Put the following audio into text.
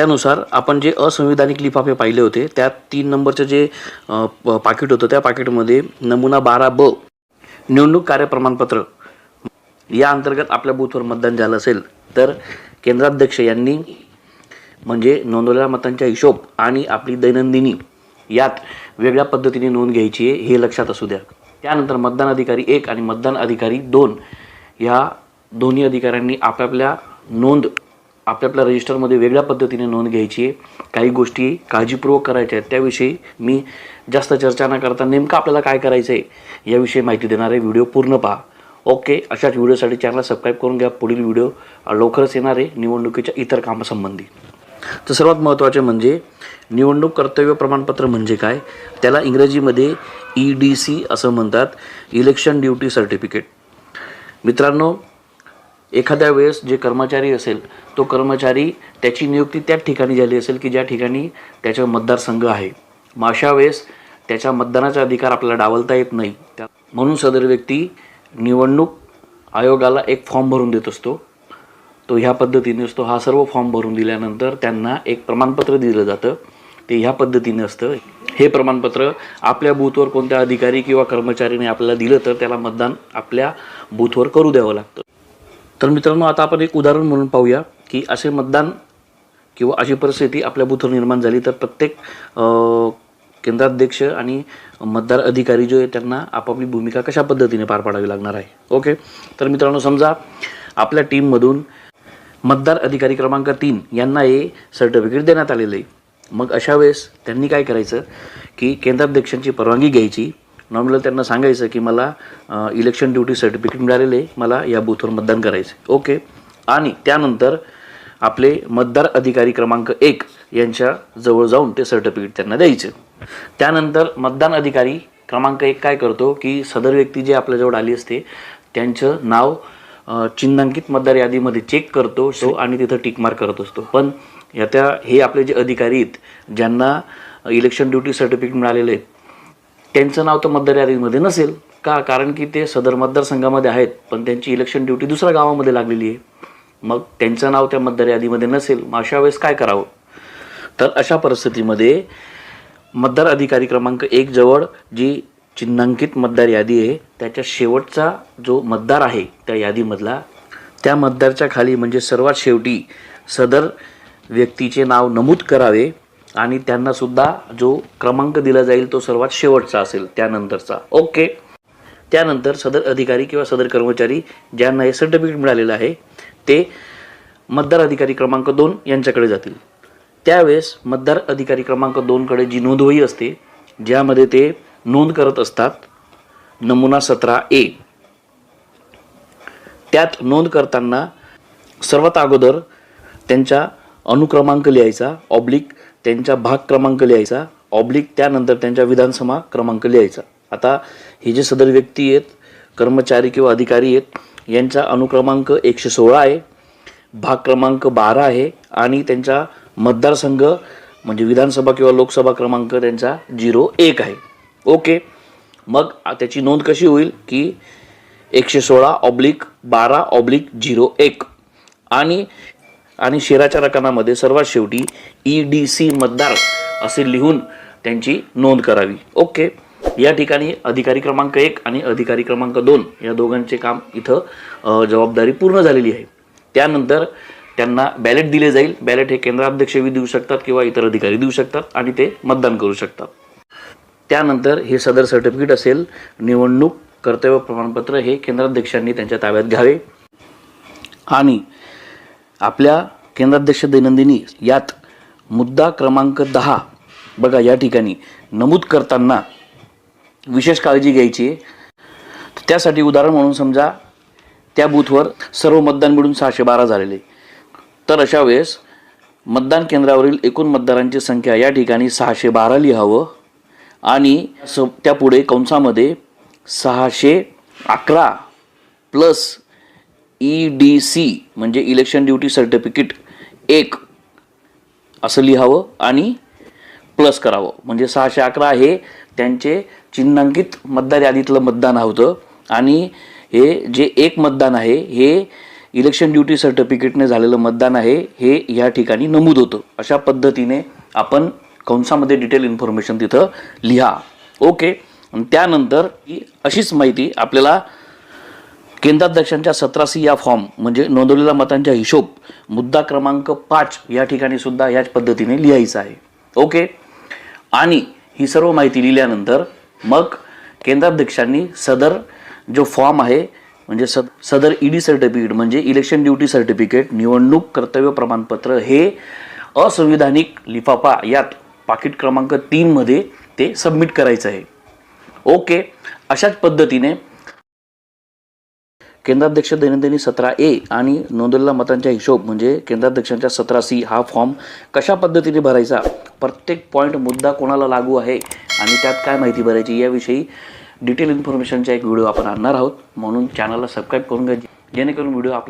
त्यानुसार आपण जे असंविधानिक लिफाफे पाहिले होते त्यात तीन नंबरचं जे पाकिट होतं त्या पाकिटमध्ये नमुना बारा ब निवडणूक कार्य प्रमाणपत्र. या अंतर्गत आपल्या बूथवर मतदान झालं असेल तर केंद्राध्यक्ष यांनी म्हणजे नोंदवलेल्या मतांच्या हिशोब आणि आपली दैनंदिनी यात वेगळ्या पद्धतीने नोंद घ्यायची आहे हे लक्षात असू द्या. त्यानंतर मतदान अधिकारी एक आणि मतदान अधिकारी दोन या दोन्ही अधिकाऱ्यांनी आपापल्या नोंद आपल्या रजिस्टरमध्ये वेगळ्या पद्धतीने नोंद घ्यायची आहे. काही गोष्टी काळजीपूर्वक करायच्या आहेत. त्याविषयी मी जास्त चर्चा न करता नेमकं आपल्याला काय करायचं आहे याविषयी माहिती देणारे व्हिडिओ पूर्ण पहा. ओके? अशाच व्हिडिओसाठी चॅनल सबस्क्राईब करून घ्या. पुढील व्हिडिओ लवकरच येणार आहे. निवडणुकीच्या इतर कामासंबंधी. तर सर्वात महत्त्वाचे म्हणजे निवडणूक कर्तव्य प्रमाणपत्र म्हणजे काय? त्याला इंग्रजीमध्ये ई डी सी असं म्हणतात. इलेक्शन ड्युटी सर्टिफिकेट मित्रांनो एखाद्या वेळेस जे कर्मचारी असेल तो कर्मचारी त्याची नियुक्ती त्याच ठिकाणी झाली असेल की ज्या ठिकाणी त्याचा मतदारसंघ आहे. मग अशा वेळेस त्याच्या मतदानाचा अधिकार आपल्याला डावलता येत नाही. त्या म्हणून सदर व्यक्ती निवडणूक आयोगाला एक फॉर्म भरून देत असतो. तो ह्या पद्धतीने असतो. हा सर्व फॉर्म भरून दिल्यानंतर त्यांना एक प्रमाणपत्र दिलं जातं. ते ह्या पद्धतीने असतं. हे प्रमाणपत्र आपल्या बूथवर कोणत्या अधिकारी किंवा कर्मचारीने आपल्याला दिलं तर त्याला मतदान आपल्या बूथवर करू द्यावं लागतं. तर मित्रांनो आता आपण एक उदाहरण म्हणून पाहूया की असे मतदान किंवा अशी परिस्थिती आपल्या बुथवर निर्माण झाली तर प्रत्येक केंद्राध्यक्ष आणि मतदार अधिकारी जो आहे त्यांना आपापली भूमिका कशा पद्धतीने पार पाडावी लागणार आहे? ओके? तर मित्रांनो समजा आपल्या टीममधून मतदार अधिकारी क्रमांक तीन यांना हे सर्टिफिकेट देण्यात आलेलं आहे. मग अशा वेळेस त्यांनी काय करायचं की केंद्राध्यक्षांची परवानगी घ्यायची नॉर्मल त्यांना सांगायचं की मला इलेक्शन ड्युटी सर्टिफिकेट मिळालेलं आहे मला या बूथवर मतदान करायचं ओके आणि त्यानंतर आपले मतदार अधिकारी क्रमांक एक यांच्या जवळ जाऊन ते सर्टिफिकेट त्यांना द्यायचं. त्यानंतर मतदान अधिकारी क्रमांक एक काय करतो की सदर व्यक्ती जे आपल्याजवळ आली असते त्यांचं नाव चिन्हांकित मतदार यादीमध्ये चेक करतो सो आणि तिथं टिक मार्क करत असतो. पण यात्या हे आपले जे अधिकारी आहेत ज्यांना इलेक्शन ड्युटी सर्टिफिकेट मिळालेले आहेत त्यांचं नाव तर मतदार यादीमध्ये नसेल. का? कारण की ते सदर मतदारसंघामध्ये आहेत पण त्यांची इलेक्शन ड्युटी दुसऱ्या गावामध्ये लागलेली आहे. मग त्यांचं नाव त्या मतदार यादीमध्ये नसेल मग अशा वेळेस काय करावं? तर अशा परिस्थितीमध्ये मतदार अधिकारी क्रमांक एक जवळ जी चिन्हांकित मतदार यादी आहे त्याच्या शेवटचा जो मतदार आहे त्या यादीमधला त्या मतदारच्या खाली म्हणजे सर्वात शेवटी सदर व्यक्तीचे नाव नमूद करावे आणि त्यांना सुद्धा जो क्रमांक दिला जाईल तो सर्वात शेवटचा असेल त्यानंतरचा. ओके. त्यानंतर सदर अधिकारी किंवा सदर कर्मचारी ज्यांना हे सर्टिफिकेट मिळालेलं आहे ते मतदार अधिकारी क्रमांक दोन यांच्याकडे जातील. त्यावेळेस मतदार अधिकारी क्रमांक दोनकडे जी नोंदवही असते ज्यामध्ये ते नोंद करत असतात नमुना सतरा ए. त्यात नोंद करताना सर्वात अगोदर त्यांच्या अनुक्रमांक लिहायचा ऑब्लिक त्यांचा भाग क्रमांक लिहायचा ऑब्लिक त्यानंतर त्यांच्या विधानसभा क्रमांक लिहायचा. आता हे जे सदर व्यक्ती आहेत कर्मचारी किंवा अधिकारी आहेत यांचा अनुक्रमांक एकशे सोळा आहे भाग क्रमांक बारा आहे आणि त्यांचा मतदारसंघ म्हणजे विधानसभा किंवा लोकसभा क्रमांक त्यांचा झिरो एक आहे. ओके मग त्याची नोंद कशी होईल की एकशे सोळा ऑब्लिक बारा ऑब्लिक झिरो एक. आणि आणि शेराच्या रकानामध्ये सर्वात शेवटी ई डी सी मतदार असे लिहून त्यांची नोंद करावी. ओके. या ठिकाणी अधिकारी क्रमांक एक आणि अधिकारी क्रमांक दोन या दोघांचे काम इथं जबाबदारी पूर्ण झालेली आहे. त्यानंतर त्यांना बॅलेट दिले जाईल. बॅलेट हे केंद्राध्यक्षही देऊ शकतात किंवा इतर अधिकारी देऊ शकतात आणि ते मतदान करू शकतात. त्यानंतर हे सदर सर्टिफिकेट असेल. निवडणूक कर्तव्य प्रमाणपत्र हे केंद्राध्यक्षांनी त्यांच्या ताब्यात घ्यावे. आणि आपल्या केंद्राध्यक्ष दैनंदिनी यात मुद्दा क्रमांक दहा बघा या ठिकाणी नमूद करताना विशेष काळजी घ्यायची आहे. त्यासाठी उदाहरण म्हणून समजा त्या बूथवर सर्व मतदान मिळून सहाशे बारा झालेले तर अशा वेळेस मतदान केंद्रावरील एकूण मतदारांची संख्या या ठिकाणी सहाशे बारा लिहावं आणि स त्यापुढे कंसामध्ये सहाशे अकरा प्लस ई डी सी म्हणजे इलेक्शन ड्युटी सर्टिफिकेट एक असं लिहावं आणि प्लस करावं. म्हणजे सहाशे अकरा हे त्यांचे चिन्हांकित मतदार यादीतलं मतदान होतं. आणि हे जे एक मतदान आहे हे इलेक्शन ड्युटी सर्टिफिकेटने झालेलं मतदान आहे हे या ठिकाणी नमूद होतं. अशा पद्धतीने आपण कंसामध्ये डिटेल इन्फॉर्मेशन तिथं लिहा. ओके त्यानंतर अशीच माहिती आपल्याला केंद्राध्यक्षांच्या सतरासी या फॉर्म म्हणजे नोंदवलेल्या मतांच्या हिशोब मुद्दा क्रमांक पाच या ठिकाणी सुद्धा याच पद्धतीने लिहायचा आहे. ओके? आणि ही सर्व माहिती लिहिल्यानंतर मग केंद्राध्यक्षांनी सदर जो फॉर्म आहे म्हणजे सद सदर ईडी सर्टिफिकेट म्हणजे इलेक्शन ड्युटी सर्टिफिकेट निवडणूक कर्तव्य प्रमाणपत्र हे असंविधानिक लिफाफा यात पाकिट क्रमांक तीनमध्ये ते सबमिट करायचं आहे. ओके? अशाच पद्धतीने केंद्राध्यक्ष दैनंदिनी सतरा ए आणि नोंदवलेल्या मतांच्या हिशोब म्हणजे केंद्राध्यक्षांच्या सतरा सी हा फॉर्म कशा पद्धतीने भरायचा? प्रत्येक पॉईंट मुद्दा कोणाला लागू आहे आणि त्यात काय माहिती भरायची याविषयी डिटेल इन्फॉर्मेशनचा एक व्हिडिओ आपण आणणार आहोत. म्हणून चॅनलला सबस्क्राईब करून घ्या जेणेकरून व्हिडिओ आपल्या